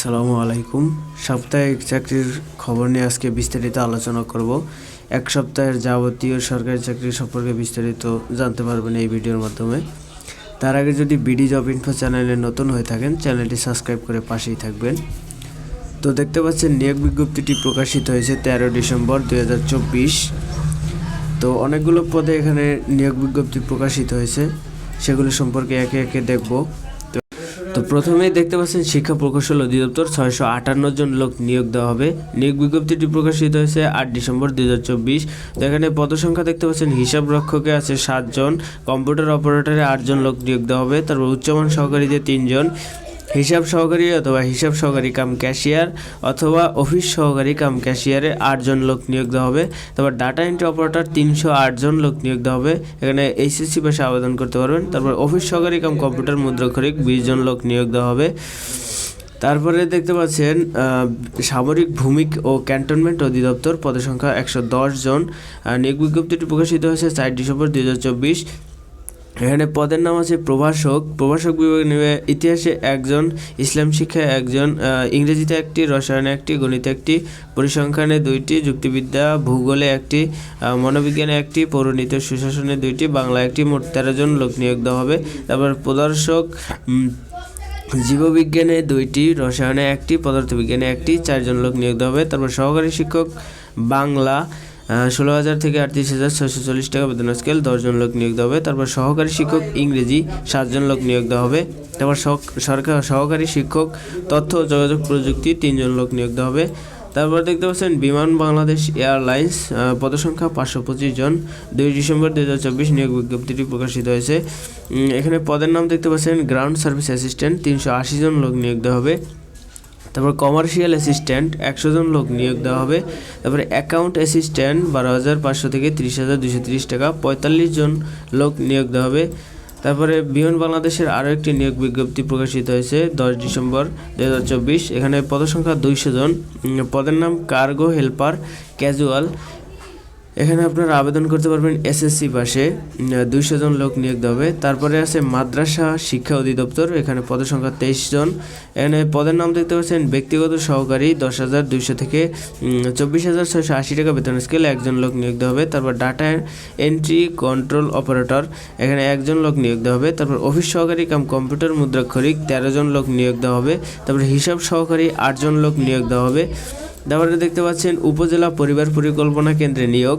আসসালামু আলাইকুম। সাপ্তাহিক চাকরির খবর নিয়ে আজকে বিস্তারিত আলোচনা করব। এক সপ্তাহের যাবতীয় সরকারি চাকরি সম্পর্কে বিস্তারিত জানতে পারবেন এই ভিডিওর মাধ্যমে। তার আগে যদি বিডি জব ইনফো চ্যানেলে নতুন হয়ে থাকেন, চ্যানেলটি সাবস্ক্রাইব করে পাশেই থাকবেন। তো দেখতে পাচ্ছেন, নিয়োগ বিজ্ঞপ্তিটি প্রকাশিত হয়েছে তেরো ডিসেম্বর দু হাজার চব্বিশ। তো অনেকগুলো পদে এখানে নিয়োগ বিজ্ঞপ্তি প্রকাশিত হয়েছে। সেগুলো সম্পর্কে একে একে দেখব। তো প্রথমেই দেখতে পাচ্ছেন শিক্ষা প্রকৌশল অধিদপ্তর ছয়শো আটান্ন জন লোক নিয়োগ দেওয়া হবে। নিয়োগ বিজ্ঞপ্তিটি প্রকাশিত হয়েছে আট ডিসেম্বর দুই হাজার চব্বিশ। তো এখানে পদসংখ্যা দেখতে পাচ্ছেন হিসাব রক্ষকে আছে সাতজন কম্পিউটার অপারেটরে আটজন লোক নিয়োগ দেওয়া হবে। তারপর উচ্চমান সহকারীদের তিনজন হিসাব সহকারী অথবা হিসাব সহকারী কাম ক্যাশিয়ার অথবা অফিস সহকারী কাম ক্যাশিয়ারে আটজন লোক নিয়োগ দেওয়া হবে। তারপর ডাটা এন্ট্রি অপারেটর তিনশো আটজন লোক নিয়োগ দেওয়া হবে। এখানে এইচএসসি পাশে আবেদন করতে পারবেন। তারপর অফিস সহকারী কাম কম্পিউটার মুদ্রাক্ষরিক বিশ জন লোক নিয়োগ দেওয়া হবে। তারপরে দেখতে পাচ্ছেন সামরিক ভূমিক ও ক্যান্টনমেন্ট অধিদপ্তর পদসংখ্যা একশো দশ জন। নিয়োগ বিজ্ঞপ্তিটি প্রকাশিত হয়েছে চার ডিসেম্বর দুই হাজার চব্বিশ। এখানে পদের নাম আছে প্রভাষক। প্রভাষক বিভাগে নেবে ইতিহাসে একজন, ইসলাম শিক্ষায় একজন ইংরেজিতে একটি, রসায়নে একটি, গণিতে একটি, পরিসংখ্যানে দুইটি, যুক্তিবিদ্যা ভূগোলে একটি মনোবিজ্ঞানে একটি, পৌরনীতি সুশাসনে দুইটি বাংলা একটি, মোট তেরো জন লোক নিয়োগ দেওয়া হবে। তারপর প্রদর্শক জীববিজ্ঞানে দুইটি, রসায়নে একটি, পদার্থবিজ্ঞানে একটি, চারজন লোক নিয়োগ দেওয়া হবে। তারপর সহকারী শিক্ষক, বাংলা ষোলো হাজার থেকে আটত্রিশ হাজার ছয়শো চল্লিশ টাকা বেতন স্কেল দশজন লোক নিয়োগ দেওয়া হবে। তারপর সহকারী শিক্ষক ইংরেজি, সাতজন লোক নিয়োগ দেওয়া হবে। তারপর সরকার সহকারী শিক্ষক, তথ্য যোগাযোগ প্রযুক্তি, তিনজন লোক নিয়োগ দেওয়া হবে। তারপর দেখতে পাচ্ছেন, বিমান বাংলাদেশ এয়ারলাইন্স পদসংখ্যা পাঁচশো পঁচিশ জন। দুই ডিসেম্বর দু হাজার চব্বিশ নিয়োগ বিজ্ঞপ্তিটি প্রকাশিত হয়েছে। এখানে পদের নাম দেখতে পাচ্ছেন, গ্রাউন্ড সার্ভিস অ্যাসিস্ট্যান্ট, তিনশো আশি জন লোক নিয়োগ দেওয়া হবে। তারপর কমার্শিয়াল অ্যাসিস্ট্যান্ট একশো জন লোক নিয়োগ দেওয়া হবে। তারপরে অ্যাকাউন্ট অ্যাসিস্ট্যান্ট বারো হাজার পাঁচশো থেকে তিরিশ হাজার দুশো তিরিশ টাকা, পঁয়তাল্লিশ জন লোক নিয়োগ দেওয়া হবে। তারপরে বিমান বাংলাদেশের আরও একটি নিয়োগ বিজ্ঞপ্তি প্রকাশিত হয়েছে, দশ ডিসেম্বর দু হাজার চব্বিশ। এখানে পদসংখ্যা দুইশো জন। পদের নাম কার্গো হেল্পার ক্যাজুয়াল এখানে আপনারা আবেদন করতে পারবেন এসএসসি পাশে দুইশো জন লোক নিয়োগ হবে তারপরে আছে মাদ্রাসা শিক্ষা অধিদপ্তর, এখানে পদের সংখ্যা তেইশ জন। এখানে পদের নাম দেখতে পাচ্ছেন, ব্যক্তিগত সহকারী দশ হাজার দুইশো থেকে চব্বিশ হাজার ছয়শো আশি টাকা বেতন স্কেলে একজন লোক নিয়োগ হবে তারপর ডাটা এন্ট্রি কন্ট্রোল অপারেটর এখানে একজন লোক নিয়োগ হবে তারপর অফিস সহকারী কাম কম্পিউটার মুদ্রাক্ষরিক, তেরো জন লোক নিয়োগ দেওয়া হবে। তারপর হিসাব সহকারী আটজন লোক নিয়োগ দেওয়া হবে। তারপরে দেখতে পাচ্ছেন উপজেলা পরিবার পরিকল্পনা কেন্দ্রে নিয়োগ।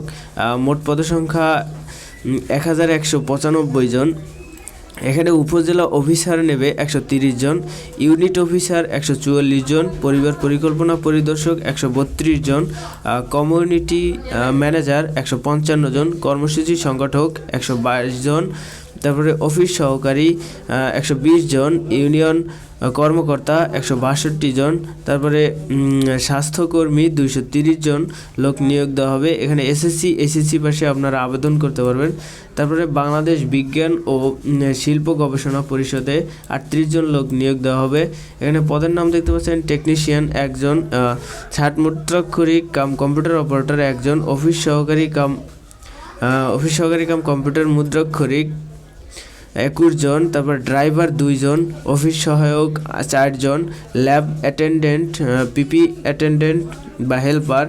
মোট পদসংখ্যা এক হাজার একশো পঁচানব্বই জন। এখানে উপজেলা অফিসার নেবে একশো তিরিশ জন, ইউনিট অফিসার একশো চুয়াল্লিশ জন, পরিবার পরিকল্পনা পরিদর্শক একশো বত্রিশ জন কমিউনিটি ম্যানেজার একশো পঞ্চান্ন জন, কর্মসূচি সংগঠক একশো বাইশ জন, তারপরে অফিস সহকারী একশো বিশ জন, ইউনিয়ন কর্মকর্তা একশো বাষট্টি জন, তারপরে স্বাস্থ্যকর্মী দুইশো তিরিশ জন লোক নিয়োগ দেওয়া হবে। এখানে এসএসসি এসএসসি পাশে আপনারা আবেদন করতে পারবেন। তারপরে বাংলাদেশ বিজ্ঞান ও শিল্প গবেষণা পরিষদে আটত্রিশ জন লোক নিয়োগ দেওয়া হবে। এখানে পদের নাম দেখতে পাচ্ছেন, টেকনিশিয়ান একজন ছাট মুদ্রাক্ষরিক কাম কম্পিউটার অপারেটর একজন, অফিস সহকারী কাম অফিস সহকারী কাম কম্পিউটার মুদ্রাক্ষরিক একুশ জন, তারপর ড্রাইভার দুইজন অফিস সহায়ক চারজন ল্যাব অ্যাটেন্ডেন্ট পিপি অ্যাটেন্ডেন্ট বা হেল্পার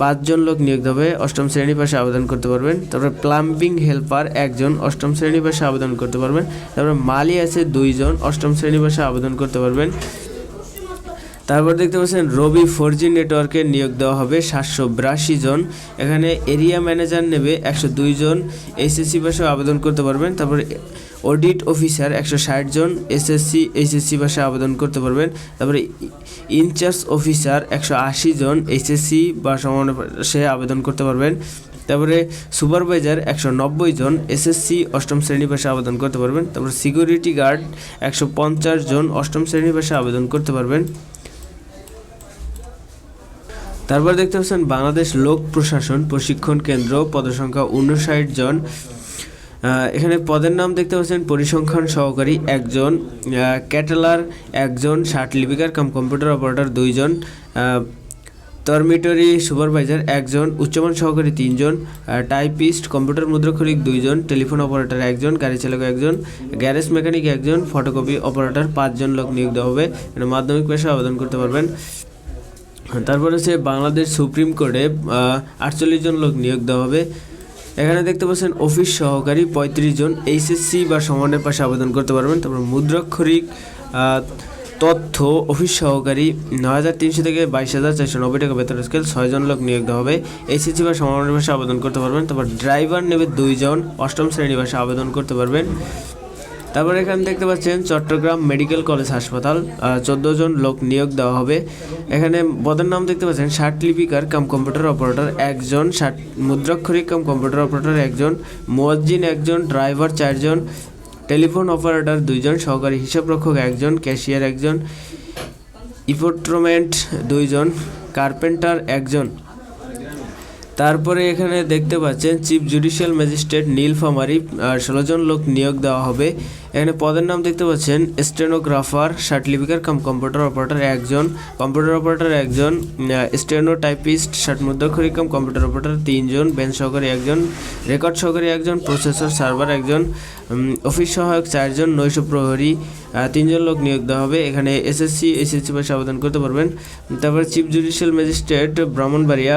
পাঁচজন লোক নিয়োগ হবে। অষ্টম শ্রেণি পাশে আবেদন করতে পারবেন। তারপরে প্লাম্বিং হেল্পার একজন, অষ্টম শ্রেণি পাশে আবেদন করতে পারবেন। তারপরে মালি আছে দুইজন অষ্টম শ্রেণি পাশে আবেদন করতে পারবেন। তারপর দেখতে পাচ্ছেন, রবি ফোর জি নেটওয়ার্কে নিয়োগ দেওয়া হবে সাতশো বিরাশি জন। এখানে এরিয়া ম্যানেজার নেবে একশো দুই জন। এসএসসি পাশে আবেদন করতে পারবেন। তারপরে অডিট অফিসার একশো ষাট জন। এসএসসি এইচএসসি পাশে আবেদন করতে পারবেন। তারপরে ইনচার্জ অফিসার একশো আশি জন। এইচএসসি বা সমান সে আবেদন করতে পারবেন। তারপরে সুপারভাইজার একশো নব্বই জন। এসএসসি অষ্টম শ্রেণি পাশে আবেদন করতে পারবেন। তারপরে সিকিউরিটি গার্ড একশো পঞ্চাশ জন। অষ্টম শ্রেণি পাশে আবেদন করতে পারবেন। তারপর দেখতে পাচ্ছেন বাংলাদেশ লোক প্রশাসন প্রশিক্ষণ কেন্দ্র পদসংখ্যা উনষাট জন। এখানে পদের নাম দেখতে পাচ্ছেন পরিসংখ্যান সহকারী একজন ক্যাটেলার একজন, ষাট লিপিকার কাম কম্পিউটার অপারেটর দুইজন টর্মিটরি সুপারভাইজার একজন, উচ্চমান সহকারী তিনজন টাইপিস্ট, কম্পিউটার মুদ্রাক্ষরিক দুইজন, টেলিফোন অপারেটর একজন, গাড়ি চালক একজন, গ্যারেজ মেকানিক একজন, ফটোকপি অপারেটর পাঁচজন লোক নিয়োগ হবে। মাধ্যমিক পেশা আবেদন করতে পারবেন। তারপরে হচ্ছে বাংলাদেশ সুপ্রিম কোর্টে আটচল্লিশ জন লোক নিয়োগ দেওয়া হবে। এখানে দেখতে পাচ্ছেন অফিস সহকারী পঁয়ত্রিশ জন এইচএসসি বা সমানের পাশে আবেদন করতে পারবেন। তারপর মুদ্রাক্ষরিক তথ্য অফিস সহকারী নয় হাজার তিনশো থেকে বাইশ হাজার চারশো নব্বই টাকা বেতন স্কেল ছয়জন লোক নিয়োগ দেওয়া হবে। এইচএসসি বা সমানের পাশে আবেদন করতে পারবেন। তারপর ড্রাইভার নেবে দুইজন অষ্টম শ্রেণি ভাষা আবেদন করতে পারবেন। তারপর এখানে দেখতে পাচ্ছেন চট্টগ্রাম মেডিকেল কলেজ হাসপাতাল চোদ্দ জন লোক নিয়োগ দেওয়া হবে। এখানে পদের নাম দেখতে পাচ্ছেন ষাট লিপিকার কাম কম্পিউটার অপারেটর একজন ষাট মুদ্রাক্ষরিক কাম কম্পিউটার অপারেটর একজন, মুয়াজ্জিন একজন, ড্রাইভার চারজন, টেলিফোন অপারেটর দুইজন, সহকারী হিসাবরক্ষক একজন, ক্যাশিয়ার একজন ইপোট্রোমেন্ট দুইজন, কার্পেন্টার একজন। তারপরে এখানে দেখতে পাচ্ছেন চিফ জুডিশিয়াল ম্যাজিস্ট্রেট নীলফামারী, আর ষোলো জন লোক নিয়োগ দেওয়া হবে। এখানে পদের নাম দেখতে পাচ্ছেন স্টেনোগ্রাফার লিপিকার কাম কম্পিউটার অপারেটর একজন, কম্পিউটার অপারেটর একজন স্টেনো টাইপিস্ট ষাট মুদ্রাক্ষরিক কাম কম্পিউটার অপারেটর তিনজন, বেঞ্চ সহকারী একজন, রেকর্ড সহকারী একজন, প্রসেসর, সার্ভার একজন অফিস সহায়ক চারজন, নৈশ প্রহরী তিনজন লোক নিয়োগ দেওয়া হবে। এখানে এসএসসি এসএসসি পাশে আবেদন করতে পারবেন। তারপর চিফ জুডিশিয়াল ম্যাজিস্ট্রেট ব্রাহ্মণবাড়িয়া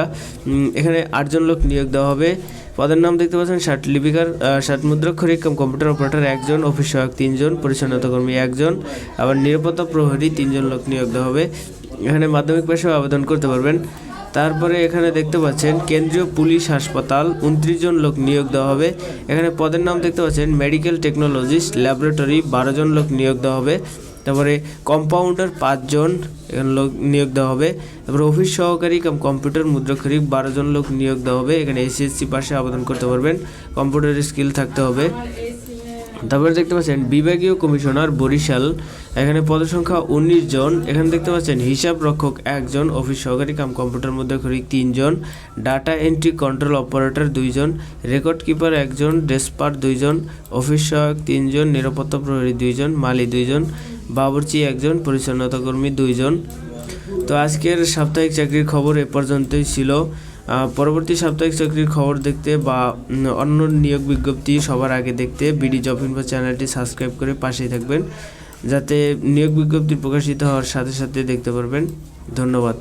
এখানে আটজন লোক নিয়োগ দেওয়া হবে। পদের নাম দেখতে পাচ্ছেন ষাট লিপিকার ষাট মুদ্রাক্ষরিক কাম কম্পিউটার অপারেটর একজন, অফিস সহায়ক তিনজন, পরিচ্ছন্নতা কর্মী একজন, আবার নিরাপত্তা প্রহরী তিনজন লোক নিয়োগ দেওয়া হবে। এখানে মাধ্যমিক পেশায় আবেদন করতে পারবেন। তারপরে এখানে দেখতে পাচ্ছেন কেন্দ্রীয় পুলিশ হাসপাতাল, উনত্রিশ জন লোক নিয়োগ দেওয়া হবে। এখানে পদের নাম দেখতে পাচ্ছেন মেডিকেল টেকনোলজিস্ট, ল্যাবরেটরি, বারো জন লোক নিয়োগ দেওয়া হবে। তারপরে কম্পাউন্ডার পাঁচজন এখানে লোক নিয়োগ দেওয়া হবে। তারপরে অফিস সহকারী কাম কম্পিউটার মুদ্রাক্ষরিক বারো জন লোক নিয়োগ দেওয়া হবে। এখানে এসএসসি পাশে আবেদন করতে পারবেন। কম্পিউটার স্কিল থাকতে হবে। তারপরে দেখতে পাচ্ছেন, বিভাগীয় কমিশনার বরিশাল। এখানে পদসংখ্যা উনিশ জন। এখানে দেখতে পাচ্ছেন, হিসাব রক্ষক একজন অফিস সহকারী কাম কম্পিউটার মধ্যে করি তিনজন ডাটা এন্ট্রি কন্ট্রোল অপারেটর দুইজন রেকর্ড কিপার একজন ডেসপার দুইজন অফিস সহায়ক তিনজন, নিরাপত্তা প্রহরী দুইজন, মালি দুইজন। বাবুর্চি একজন, পরিচ্ছন্নতা কর্মী দুইজন। তো আজকের সাপ্তাহিক চাকরির খবর এ পর্যন্তই ছিল। পরবর্তী সাপ্তাহিক চাকরির খবর দেখতে বা অন্য নিয়োগ বিজ্ঞপ্তি সবার আগে দেখতে বিডি জব ইনফো চ্যানেলটি সাবস্ক্রাইব করে পাশেই থাকবেন, যাতে নিয়োগ বিজ্ঞপ্তি প্রকাশিত হওয়ার সাথে সাথে দেখতে পারবেন। ধন্যবাদ।